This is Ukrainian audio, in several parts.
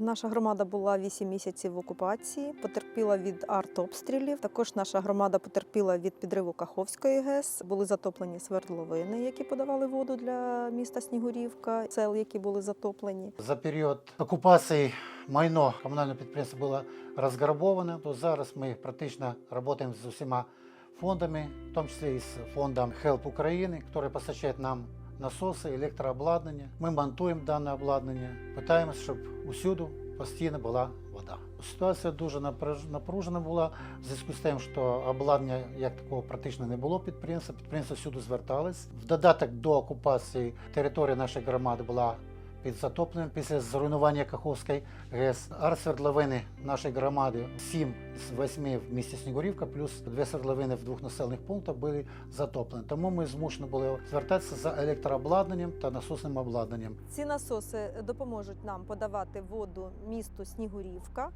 Наша громада була 8 місяців в окупації, потерпіла від артобстрілів. Також наша громада потерпіла від підриву Каховської ГЕС. Були затоплені свердловини, які подавали воду для міста Снігурівка, сел, які були затоплені. За період окупації майно комунального підприємства було розграбоване. То зараз ми практично працюємо з усіма фондами, в тому числі і з фондом Help України, який постачає нам насоси, електрообладнання. Ми монтуємо дане обладнання, питаємося, щоб усюди постійно була вода. Ситуація дуже напружена була в зв'язку з тим, що обладнання як такого практично не було підприємства. Підприємства всюди звертались. В додаток до окупації територія нашої громади була під затопленням після зруйнування Каховської ГЕС. Ар свердловини нашої громади 7 з 8 в місті Снігурівка, плюс дві свердловини в двох населених пунктах були затоплені. Тому ми змушені були звертатися за електрообладнанням та насосним обладнанням. Ці насоси допоможуть нам подавати воду місту Снігурівка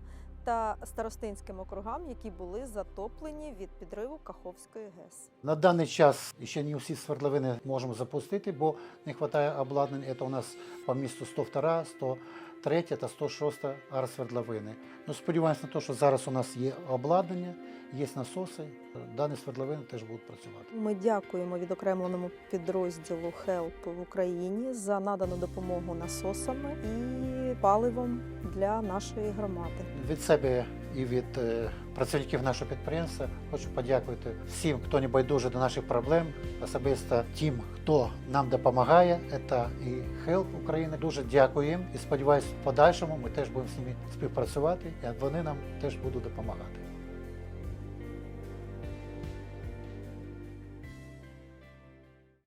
та старостинським округам, які були затоплені від підриву Каховської ГЕС. На даний час ще не всі свердловини можемо запустити, бо не вистачає обладнання. Це у нас по місту 102, 103 та 106 арт-свердловини. Ну, сподіваємося на те, що зараз у нас є обладнання, є насоси. Дані свердловини теж будуть працювати. Ми дякуємо відокремленому підрозділу HELP в Україні за надану допомогу насосами і паливом для нашої громади. Від себе і від е, працівників нашого підприємства хочу подякувати всім, хто не байдуже до наших проблем, особисто тим, хто нам допомагає. Це і Help України. Дуже дякуємо і сподіваюся, в подальшому ми теж будемо з ними співпрацювати, і вони нам теж будуть допомагати.